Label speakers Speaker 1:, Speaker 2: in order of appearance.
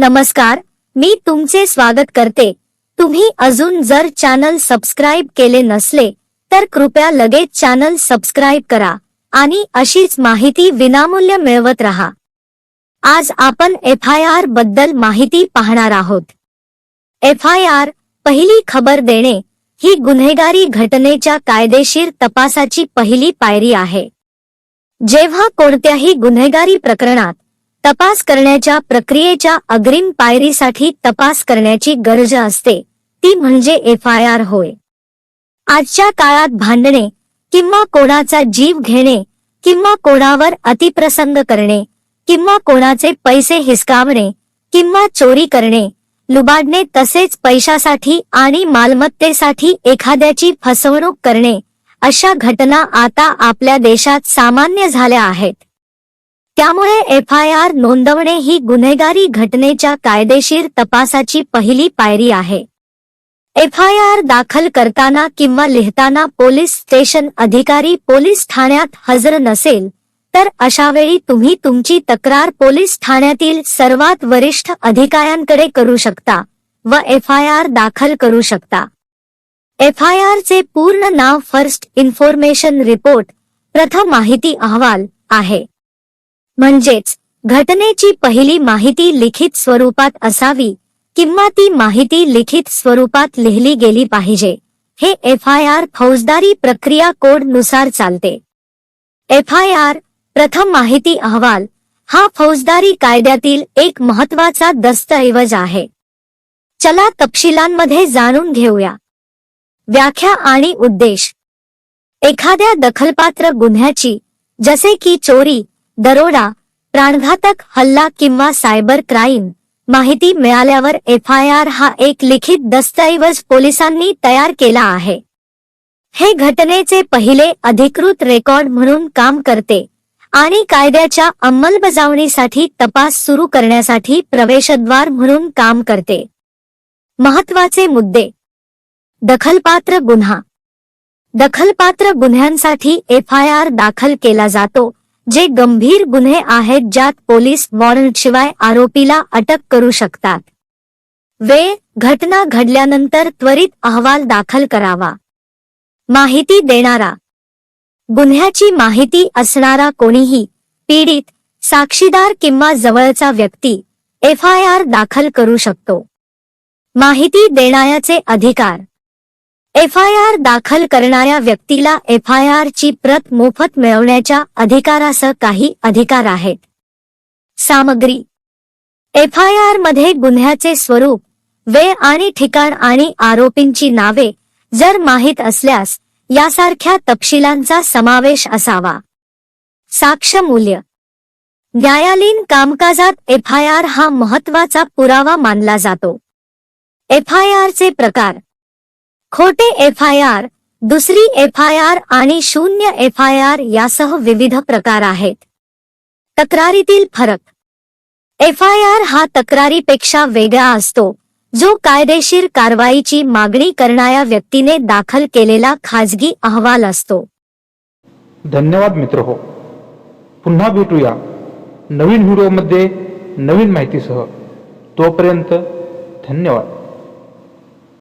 Speaker 1: नमस्कार मी तुमचे स्वागत करते. तुम्ही अजून जर चॅनल सबस्क्राईब केले नसले तर कृपया लगेच चॅनल सबस्क्राईब करा आणि अशीच माहिती विनामूल्य मिळवत रहा. आज आपण एफ आय आरबद्दल माहिती पाहणार आहोत. एफ आय आर पहिली खबर देणे ही गुन्हेगारी घटनेच्या कायदेशीर तपासाची पहिली पायरी आहे. जेव्हा कोणत्याही गुन्हेगारी प्रकरणात तपास करण्याच्या प्रक्रियेच्या अग्रिम पायरीसाठी तपास करण्याची गरज असते. ती म्हणजे एफ आय आर होय. आजच्या काळात भांडणे किंवा कोणाचा जीव घेणे किंवा कोणावर अतिप्रसंग करणे किंवा कोणाचे पैसे हिसकावणे किंवा चोरी करणे लुबाडणे तसेच पैशासाठी आणि मालमत्तेसाठी एखाद्याची फसवणूक करणे अशा घटना आता आपल्या देशात सामान्य झाल्या आहेत. त्यामुळे एफ आय आर नोंदवणे ही गुन्हेगारी घटनेच्या कायदेशीर तपासाची पहिली पायरी आहे. एफ आय आर दाखल करताना किंवा लिहिताना पोलीस स्टेशन अधिकारी पोलीस ठाण्यात हजर नसेल तर अशावेळी तुम्ही तुमची तक्रार पोलीस ठाण्यातील सर्वात वरिष्ठ अधिकाऱ्यांकडे करू शकता व एफ आय आर दाखल करू शकता. एफ आय आर चे पूर्ण नाव फर्स्ट इन्फॉर्मेशन रिपोर्ट प्रथम माहिती अहवाल आहे. म्हणजेच घटनेची पहिली माहिती लिखित स्वरूपात असावी किंवा ती माहिती लिखित स्वरूपात लिहिली गेली पाहिजे. हे एफ आय आर फौजदारी प्रक्रिया कोडनुसार चालते. एफ आय आर प्रथम माहिती अहवाल हा फौजदारी कायद्यातील एक महत्त्वाचा दस्तऐवज आहे. चला तपशिलांमध्ये जाणून घेऊया. व्याख्या आणि उद्देश. एखाद्या दखलपात्र गुन्ह्याची जसे की चोरी दरोडा प्राणघातक हल्ला किंवा सायबर क्राईम माहिती मिळाल्यावर एफ आय आर हा एक लिखित दस्तऐवज पोलिसांनी तयार केला आहे. हे घटनेचे पहिले अधिकृत रेकॉर्ड म्हणून काम करते आणि कायद्याच्या अंमलबजावणीसाठी तपास सुरू करण्यासाठी प्रवेशद्वार म्हणून काम करते. महत्त्वाचे मुद्दे. दखलपात्र गुन्हा. दखलपात्र गुन्ह्यांसाठी एफ आय आर दाखल केला जातो जे गंभीर गुन्हे आहेत ज्यात पोलीस वॉरंटशिवाय आरोपीला अटक करू शकतात. वेळ घटना घडल्यानंतर त्वरित अहवाल दाखल करावा. माहिती देणारा. गुन्ह्याची माहिती असणारा कोणीही पीडित साक्षीदार किंवा जवळचा व्यक्ती एफ आय आर दाखल करू शकतो. माहिती देण्याचे अधिकार. एफ आय आर दाखल करणाऱ्या व्यक्तीला एफ आय आर ची प्रत मोफत मिळवण्याच्या अधिकारासह काही अधिकार आहेत. सामग्री. एफ आय आरमध्ये गुन्ह्याचे स्वरूप वेळ आणि ठिकाण आणि आरोपींची नावे जर माहीत असल्यास यासारख्या तपशिलांचा समावेश असावा. साक्ष मूल्य. न्यायालयीन कामकाजात एफ आय आर हा महत्त्वाचा पुरावा मानला जातो. एफ आय आर चे प्रकार खोटे एफ आय आर दुसरी एफ आय आर आणि शून्य एफ आय आर यासह विविध प्रकार आहेत. तक्रारीतील फरक. एफ आय आर हा तक्रारीपेक्षा वेगळा असतो जो कायदेशीर कारवाईची मागणी करणाऱ्या व्यक्तीने दाखल केलेला खाजगी अहवाल असतो.
Speaker 2: धन्यवाद मित्र हो. पुन्हा भेटूया नवीन व्हिडिओमध्ये नवीन माहितीसह. तोपर्यंत धन्यवाद.